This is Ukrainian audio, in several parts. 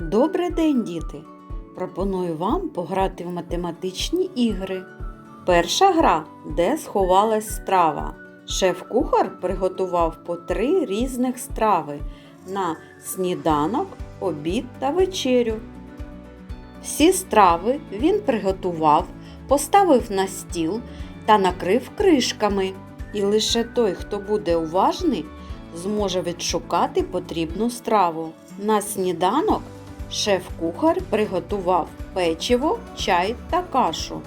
Добрий день, діти! Пропоную вам пограти в математичні ігри. Перша гра, де сховалась страва. Шеф-кухар приготував по три різних страви на сніданок, обід та вечерю. Всі страви він приготував, поставив на стіл та накрив кришками. І лише той, хто буде уважний, зможе відшукати потрібну страву. На сніданок шеф-кухар приготував печиво, чай та кашу.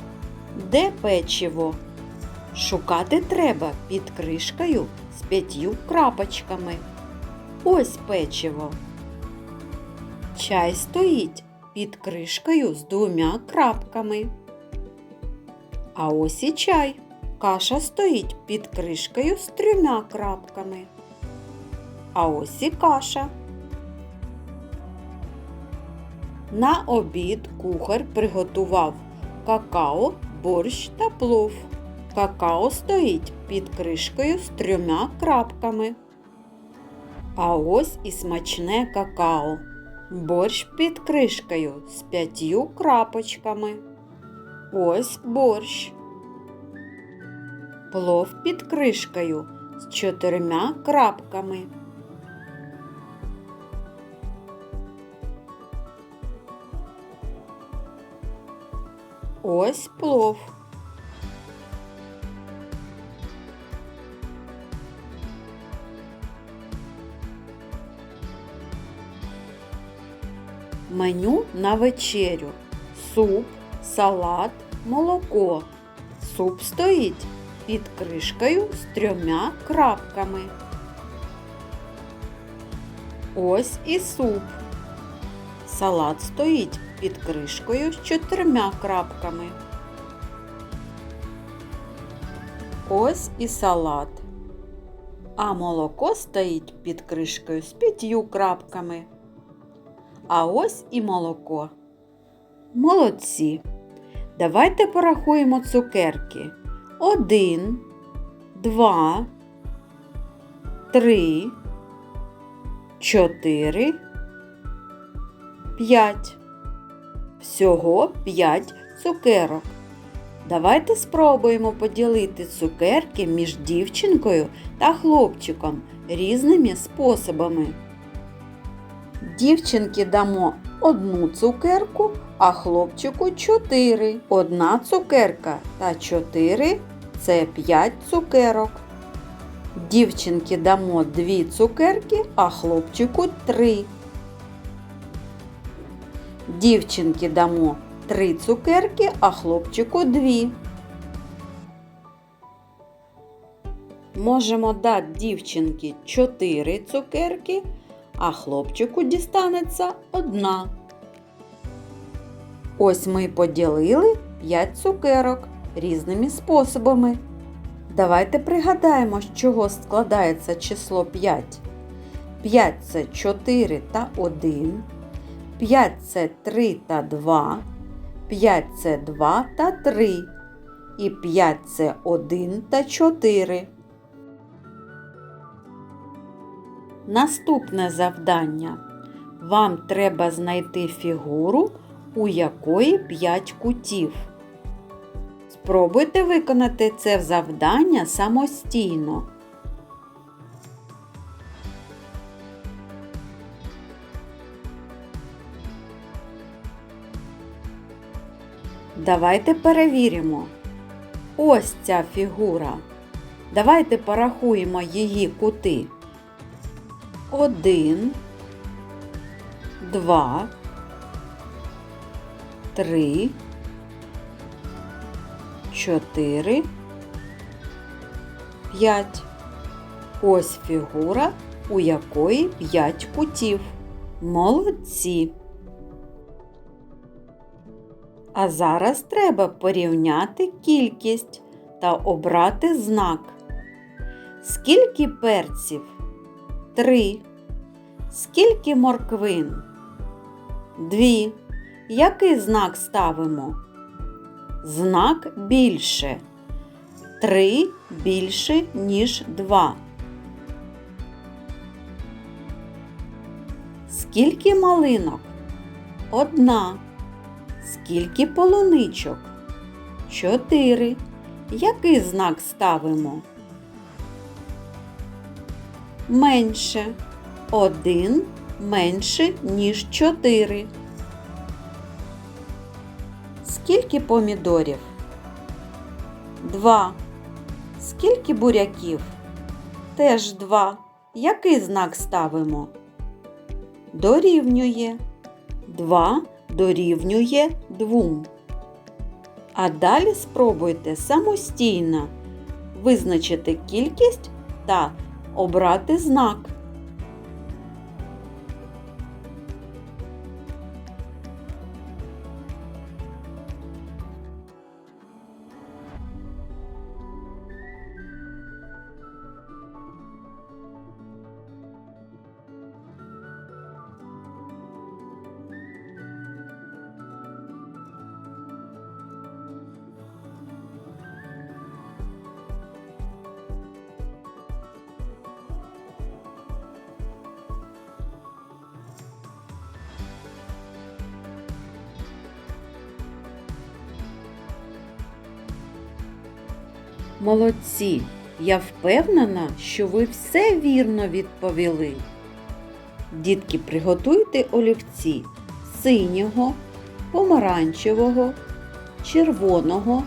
Де печиво? Шукати треба під кришкою з п'ятью крапочками. Ось печиво. Чай стоїть під кришкою з двома крапками. А ось і чай. Каша стоїть під кришкою з трьома крапками. А ось і каша. На обід кухар приготував какао, борщ та плов. Какао стоїть під кришкою з трьома крапками. А ось і смачне какао. Борщ під кришкою з п'ятью крапочками. Ось борщ. Плов під кришкою з чотирма крапками. Ось плов. Меню на вечерю. Суп, салат, молоко. Суп стоїть під кришкою з трьома крапками. Ось і суп. Салат стоїть під кришкою з чотирма крапками. Ось і салат. А молоко стоїть під кришкою з п'ятью крапками. А ось і молоко. Молодці. Давайте порахуємо цукерки. Один, два, три, чотири, п'ять. Всього 5 цукерок. Давайте спробуємо поділити цукерки між дівчинкою та хлопчиком різними способами. Дівчинки дамо одну цукерку, а хлопчику 4. Одна цукерка та 4 це 5 цукерок. Дівчинки дамо 2 цукерки, а хлопчику 3. Дівчинки дамо 3 цукерки, а хлопчику 2. Можемо дати дівчинки 4 цукерки, а хлопчику дістанеться одна. Ось ми поділили 5 цукерок різними способами. Давайте пригадаємо, з чого складається число 5. 5 це 4 та 1. 5 це 3 та 2, 5 це 2 та 3, і 5 це 1 та 4. Наступне завдання. Вам треба знайти фігуру, у якої 5 кутів. Спробуйте виконати це завдання самостійно. Давайте перевіримо. Ось ця фігура. Давайте порахуємо її кути. Один, два, три, чотири, п'ять. Ось фігура, у якої п'ять кутів. Молодці. А зараз треба порівняти кількість та обрати знак. Скільки перців? Три. Скільки морквин? Дві. Який знак ставимо? Знак більше. Три більше, ніж два. Скільки малинок? Одна. Скільки полуничок? Чотири. Який знак ставимо? Менше. Один менше, ніж чотири. Скільки помідорів? Два. Скільки буряків? Теж два. Який знак ставимо? Дорівнює. Два дорівнює 2. А далі спробуйте самостійно визначити кількість та обрати знак. Молодці! Я впевнена, що ви все вірно відповіли. Дітки, приготуйте олівці синього, помаранчевого, червоного,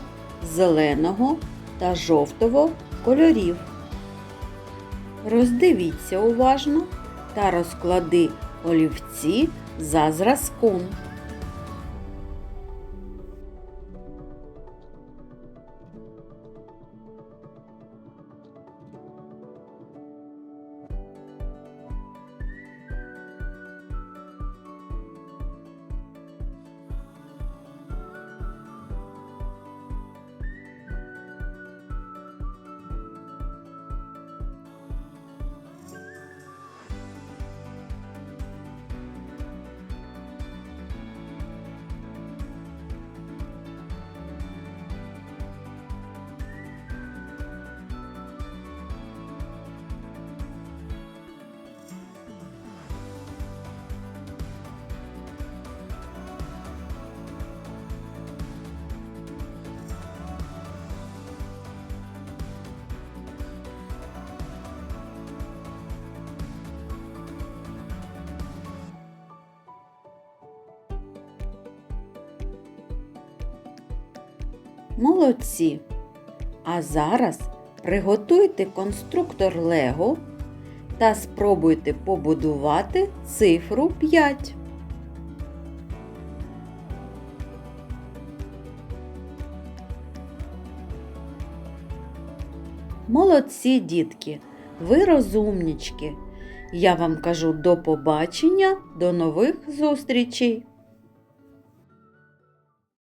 зеленого та жовтого кольорів. Роздивіться уважно та розклади олівці за зразком. Молодці! А зараз приготуйте конструктор Лего та спробуйте побудувати цифру 5. Молодці, дітки! Ви розумнічки! Я вам кажу до побачення, до нових зустрічей!